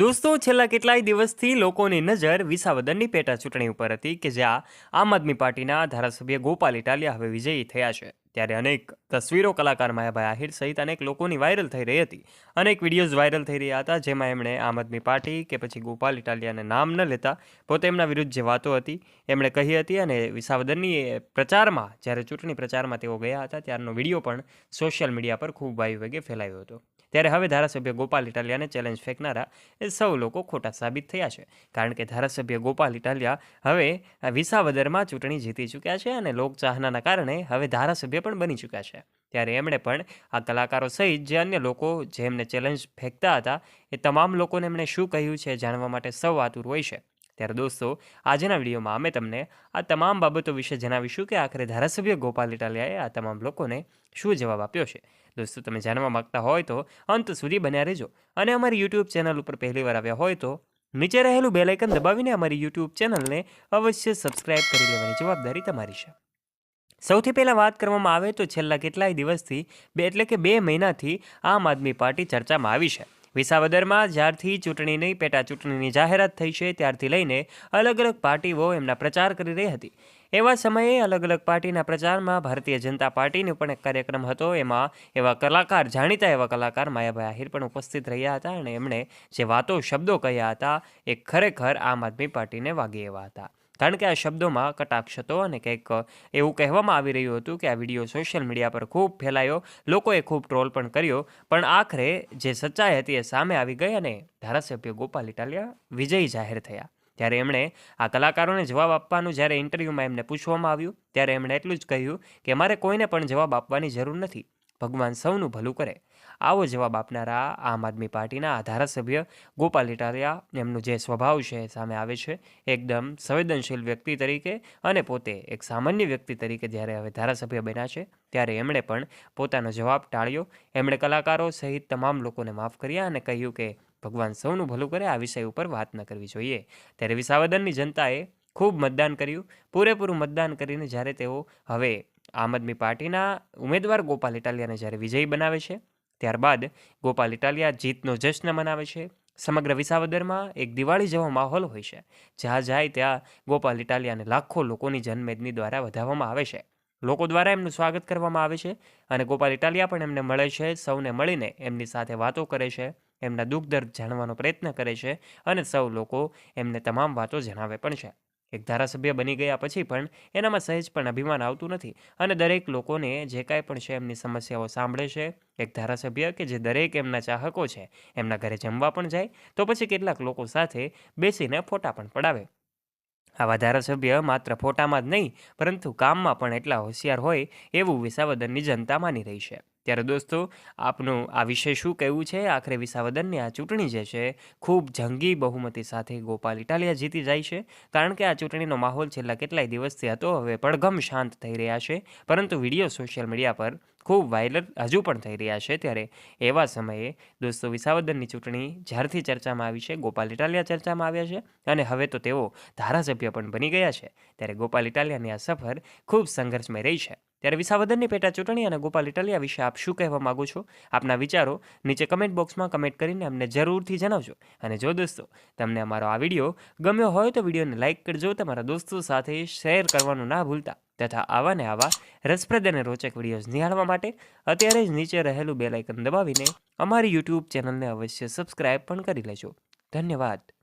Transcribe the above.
દોસ્તો, છેલ્લા કેટલાય દિવસથી લોકોની નજર વિસાવદરની પેટા ચૂંટણી ઉપર હતી કે જ્યાં આમ આદમી પાર્ટીના ધારાસભ્ય ગોપાલ ઇટાલિયા હવે વિજયી થયા છે. ત્યારે અનેક તસવીરો કલાકાર માયાભાઈ આહિર સહિત અનેક લોકોની વાયરલ થઈ રહી હતી. અનેક વિડીયોઝ વાયરલ થઈ રહ્યા હતા, જેમાં એમણે આમ આદમી પાર્ટી કે પછી ગોપાલ ઇટાલિયાને નામ ન લેતા પોતે એમના વિરુદ્ધ જે વાતો હતી, એમણે કહી હતી અને વિસાવદરની પ્રચારમાં, જ્યારે ચૂંટણી પ્રચારમાં તેઓ ગયા હતા, ત્યારનો વીડિયો પણ સોશિયલ મીડિયા પર ખૂબ વાયુ વેગે ફેલાયો હતો. ત્યારે હવે ધારાસભ્ય ગોપાલ ઇટાલિયાને ચેલેન્જ ફેંકનારા એ સૌ લોકો ખોટા સાબિત થયા છે. કારણ કે ધારાસભ્ય ગોપાલ ઇટાલિયા હવે વિસાવદરમાં ચૂંટણી જીતી ચૂક્યા છે અને લોકચાહનાના કારણે હવે ધારાસભ્ય પણ બની ચૂક્યા છે. ત્યારે એમણે પણ આ કલાકારો સહિત જે અન્ય લોકો જે એમને ચેલેન્જ ફેંકતા હતા એ તમામ લોકોને એમણે શું કહ્યું છે જાણવા માટે સૌ આતુર હોય છે. ત્યારે દોસ્તો, આજના વિડીયોમાં અમે તમને આ તમામ બાબતો વિશે જણાવીશું કે આખરે ધારાસભ્ય ગોપાલ ઇટાલિયાએ આ તમામ લોકોને શું જવાબ આપ્યો છે. દોસ્તો, તમે જાણવા માગતા હોય તો અંત સુધી બન્યા રહેજો અને અમારી યુટ્યુબ ચેનલ ઉપર પહેલીવાર આવ્યા હોય તો નીચે રહેલું બેલાઇકન દબાવીને અમારી યુટ્યુબ ચેનલને અવશ્ય સબસ્ક્રાઇબ કરી લેવાની જવાબદારી તમારી છે. સૌથી પહેલાં વાત કરવામાં આવે તો છેલ્લા કેટલાય દિવસથી બે એટલે કે બે મહિનાથી આમ આદમી પાર્ટી ચર્ચામાં આવી છે. વિસાવદરમાં જ્યારથી ચૂંટણીની પેટા ચૂંટણીની જાહેરાત થઈ છે, ત્યારથી લઈને અલગ અલગ પાર્ટીઓ એમના પ્રચાર કરી રહી હતી. એવા સમયે અલગ અલગ પાર્ટીના પ્રચારમાં ભારતીય જનતા પાર્ટીનો પણ એક કાર્યક્રમ હતો. એમાં એવા કલાકાર, જાણીતા એવા કલાકાર માયાભાઈ આહિર પણ ઉપસ્થિત રહ્યા હતા અને એમણે જે વાતો, શબ્દો કહ્યા હતા, એ ખરેખર આમ આદમી પાર્ટીને વાગી એવા હતા. કારણ કે આ શબ્દોમાં કટાક્ષ હતો અને કંઈક એવું કહેવામાં આવી રહ્યું હતું કે આ વીડિયો સોશિયલ મીડિયા પર ખૂબ ફેલાયો, લોકોએ ખૂબ ટ્રોલ પણ કર્યો, પણ આખરે જે સચ્ચાઈ હતી એ સામે આવી ગઈ અને ધારાસભ્ય ગોપાલ ઇટાલિયા વિજયી જાહેર થયા. ત્યારે એમણે આ કલાકારોને જવાબ આપવાનું જ્યારે ઇન્ટરવ્યૂમાં એમને પૂછવામાં આવ્યું, ત્યારે એમણે એટલું જ કહ્યું કે મારે કોઈને પણ જવાબ આપવાની જરૂર નથી. ભગવાન સૌનું ભલું કરે. આવો જવાબ આપનારા આમ આદમી પાર્ટીના ધારાસભ્ય ગોપાલ ઇટાલિયા. એમનો જે સ્વભાવ છે સામે આવે છે. એકદમ સંવેદનશીલ વ્યક્તિ તરીકે અને પોતે એક સામાન્ય વ્યક્તિ તરીકે જ્યારે હવે ધારાસભ્ય બન્યા છે, ત્યારે એમણે પણ પોતાનો જવાબ ટાળ્યો. એમણે કલાકારો સહિત તમામ લોકોને માફ કર્યા અને કહ્યું કે ભગવાન સૌનું ભલું કરે, આ વિષય ઉપર વાત ન કરવી જોઈએ. ત્યારે વિસાવદનની જનતાએ ખૂબ મતદાન કર્યું. પૂરેપૂરું મતદાન કરીને જ્યારે તેઓ હવે આમ આદમી પાર્ટીના ઉમેદવાર ગોપાલ ઇટાલિયાને જ્યારે વિજયી બનાવે છે, ત્યારબાદ ગોપાલ ઇટાલિયા જીતનો જશ્ન મનાવે છે. સમગ્ર વિસાવદરમાં એક દિવાળી જેવો માહોલ હોય છે, જ્યાં જાય ત્યાં ગોપાલ ઇટાલિયાને લાખો લોકોની જનમેદની દ્વારા વધાવવામાં આવે છે. લોકો દ્વારા એમનું સ્વાગત કરવામાં આવે છે અને ગોપાલ ઇટાલિયા પણ એમને મળે છે, સૌને મળીને એમની સાથે વાતો કરે છે, એમના દુઃખ દર્દ જાણવાનો પ્રયત્ન કરે છે અને સૌ લોકો એમને તમામ વાતો જણાવે પણ છે. એક ધારાસભ્ય બની ગયા પછી પણ એનામાં સહેજ પણ અભિમાન આવતું નથી અને દરેક લોકોને જે કાંઈ પણ છે એમની સમસ્યાઓ સાંભળે છે. એક ધારાસભ્ય કે જે દરેક એમના ચાહકો છે, એમના ઘરે જમવા પણ જાય, તો પછી કેટલાક લોકો સાથે બેસીને ફોટા પણ પડાવે. આવા ધારાસભ્ય માત્ર ફોટામાં જ નહીં, પરંતુ કામમાં પણ એટલા હોશિયાર હોય એવું વિસાવદનની જનતા માની રહી છે. ત્યારે દોસ્તો, આપનું આ વિષય શું કહેવું છે? આખરે વિસાવદનની આ ચૂંટણી જે છે, ખૂબ જંગી બહુમતી સાથે ગોપાલ ઇટાલિયા જીતી જાય છે. કારણ કે આ ચૂંટણીનો માહોલ છેલ્લા કેટલાય દિવસથી હતો, હવે પડઘમ શાંત થઈ રહ્યા છે. પરંતુ વીડિયો સોશિયલ મીડિયા પર ખૂબ વાયરલ હજુ પણ થઈ રહ્યા છે. ત્યારે એવા સમયે દોસ્તો, વિસાવદનની ચૂંટણી જ્યારથી ચર્ચામાં આવી છે, ગોપાલ ઇટાલિયા ચર્ચામાં આવ્યા છે અને હવે તો તેઓ ધારાસભ્ય પણ બની ગયા છે. ત્યારે ગોપાલ ઇટાલિયાની આ સફર ખૂબ સંઘર્ષમય રહી છે. ત્યારે વિસાવદનની પેટા ચૂંટણી અને ગોપાલ ઇટલિયા વિશે આપ શું કહેવા માગો છો? આપના વિચારો નીચે કમેન્ટ બોક્સમાં કમેન્ટ કરીને અમને જરૂરથી જણાવજો. અને જો દોસ્તો, તમને અમારો આ વીડિયો ગમ્યો હોય તો વિડીયોને લાઇક કરજો, તમારા દોસ્તો સાથે શેર કરવાનું ના ભૂલતા, તથા આવા ને આવા રસપ્રદ અને રોચક વિડીયોઝ નિહાળવા માટે અત્યારે જ નીચે રહેલું બેલાઇકન દબાવીને અમારી યુટ્યુબ ચેનલને અવશ્ય સબસ્ક્રાઇબ પણ કરી લેજો. ધન્યવાદ.